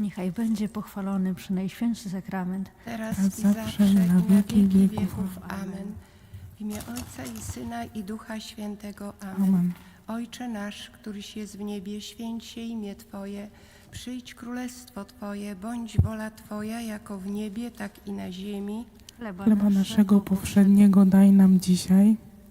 Niechaj będzie pochwalony przy Najświętszy Sakrament. teraz i zawsze zawsze i na wieki wieków. wieków. Amen. W imię Ojca i Syna i Ducha Świętego. Amen. Amen. Ojcze nasz, któryś jest w niebie, święć się imię Twoje. Przyjdź królestwo Twoje, bądź wola Twoja, jako w niebie, tak i na ziemi. Chleba naszego powszedniego daj nam dzisiaj.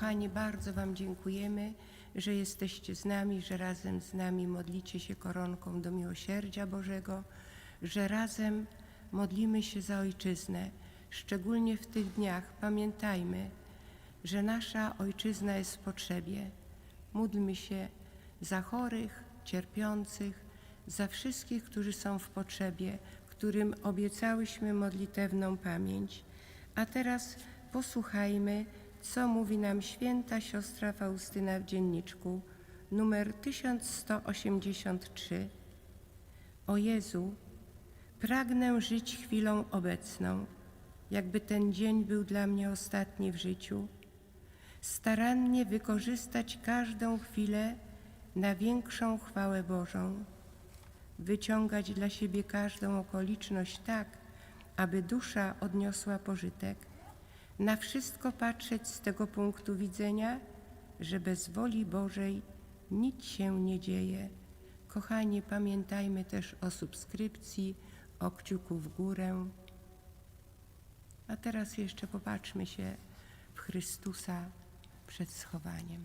Kochani, bardzo Wam dziękujemy, że jesteście z nami, że razem z nami modlicie się koronką do miłosierdzia Bożego, że razem modlimy się za Ojczyznę. Szczególnie w tych dniach pamiętajmy, że nasza Ojczyzna jest w potrzebie. Módlmy się za chorych, cierpiących, za wszystkich, którzy są w potrzebie, którym obiecałyśmy modlitewną pamięć. A teraz posłuchajmy, co mówi nam święta siostra Faustyna w dzienniczku, numer 1183. O Jezu, pragnę żyć chwilą obecną, jakby ten dzień był dla mnie ostatni w życiu. Starannie wykorzystać każdą chwilę na większą chwałę Bożą. Wyciągać dla siebie każdą okoliczność tak, aby dusza odniosła pożytek. Na wszystko patrzeć z tego punktu widzenia, że bez woli Bożej nic się nie dzieje. Kochani, pamiętajmy też o subskrypcji, o kciuku w górę. A teraz jeszcze popatrzmy się w Chrystusa przed schowaniem.